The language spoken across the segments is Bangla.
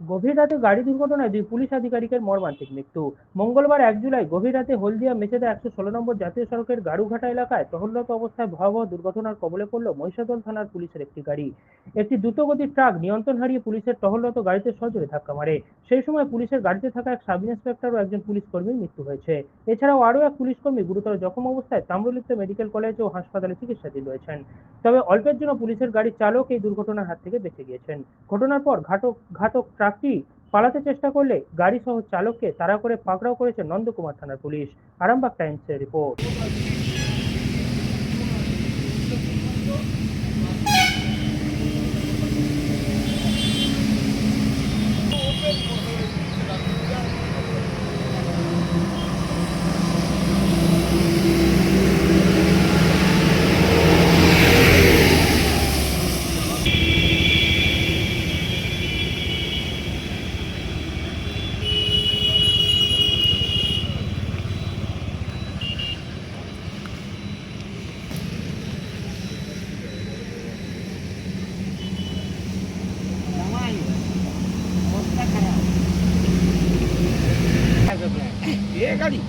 গভীর রাতে গাড়ি দুর্ঘটনায় দুই পুলিশ আধিকারিকের মর্মান্তিক মৃত্যু। মঙ্গলবার এক জুলাই গভীর রাতে হলদিয়া মেচেদা একশো ষোলো নম্বর জাতীয় সড়কের গাড়ুঘাটা এলাকায় টহলরত অবস্থায় ভয়াবহ দুর্ঘটনার কবলে পড়ল মহিষাদল থানার পুলিশের একটি গাড়ি। একটি দ্রুতগতির ট্রাক নিয়ন্ত্রণ হারিয়ে পুলিশের টহলরত গাড়িতে সজোরে ধাক্কা মারে। সেই সময় পুলিশের গাড়িতে থাকা এক সাব ইন্সপেক্টর ও একজন পুলিশ কর্মীর মৃত্যু হয়েছে। এছাড়াও আরও এক পুলিশ কর্মী গুরুতর জখম অবস্থায় তাম্রলিপ্ত মেডিকেল কলেজ ও হাসপাতালে চিকিৎসাধীন রয়েছেন। তবে অল্পের জন্য পুলিশের গাড়ির চালক এই দুর্ঘটনার হাত থেকে বেঁচে গিয়েছেন। ঘটনার পর ঘাতক ঘাতক ট্রাকটি পালাতে চেষ্টা করলে গাড়ি সহ চালককে তাড়া করে পাকড়াও করেছে নন্দকুমার থানার পুলিশ। আরামবাগ টাইমসের রিপোর্ট। গাড়ি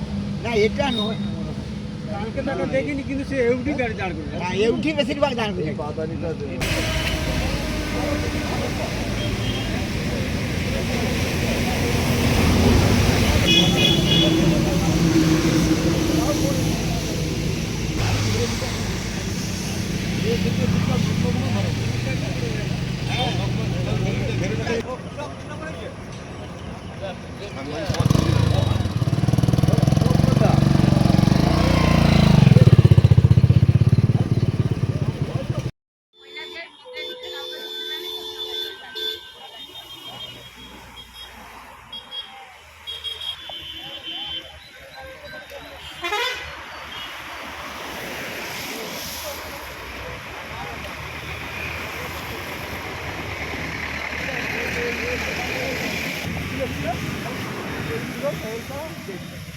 না এটা নয় কালকে তাকে দেখিনি কিন্তু সে এউডি গাড়ি দাঁড় করে না এউঠি বেশিরভাগ দাঁড় করে Thank you.